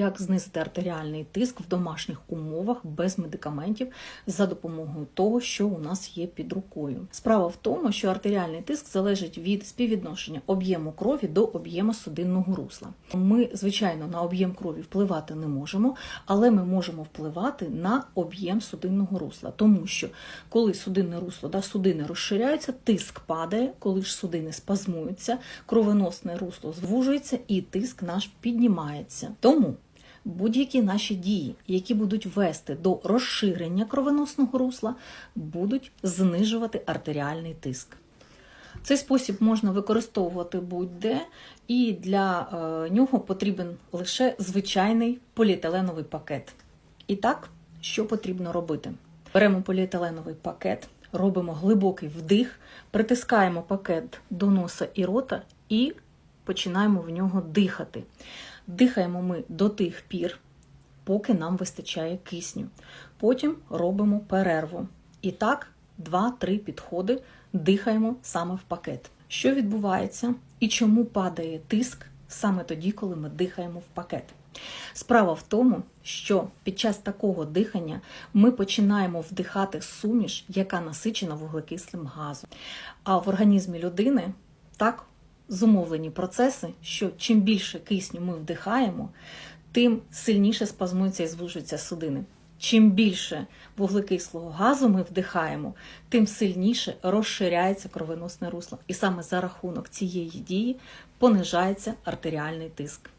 Як знизити артеріальний тиск в домашніх умовах без медикаментів за допомогою того, що у нас є під рукою? Справа в тому, що артеріальний тиск залежить від співвідношення об'єму крові до об'єму судинного русла. Ми, звичайно, на об'єм крові впливати не можемо, але ми можемо впливати на об'єм судинного русла, тому що коли судинне русло да, судини розширяються, тиск падає, коли ж судини спазмуються, кровоносне русло звужується і тиск наш піднімається. Тому будь-які наші дії, які будуть вести до розширення кровоносного русла, будуть знижувати артеріальний тиск. Цей спосіб можна використовувати будь-де, і для е, нього потрібен лише звичайний поліетиленовий пакет. І так, що потрібно робити? Беремо поліетиленовий пакет, робимо глибокий вдих, притискаємо пакет до носа і рота і починаємо в нього дихати. Дихаємо ми до тих пір, поки нам вистачає кисню. Потім робимо перерву. І так, 2-3 підходи дихаємо саме в пакет. Що відбувається і чому падає тиск саме тоді, коли ми дихаємо в пакет? Справа в тому, що під час такого дихання ми починаємо вдихати суміш, яка насичена вуглекислим газом. А в організмі людини так зумовлені процеси, що чим більше кисню ми вдихаємо, тим сильніше спазмуються і звужуються судини. Чим більше вуглекислого газу ми вдихаємо, тим сильніше розширяється кровоносне русло. І саме за рахунок цієї дії понижається артеріальний тиск.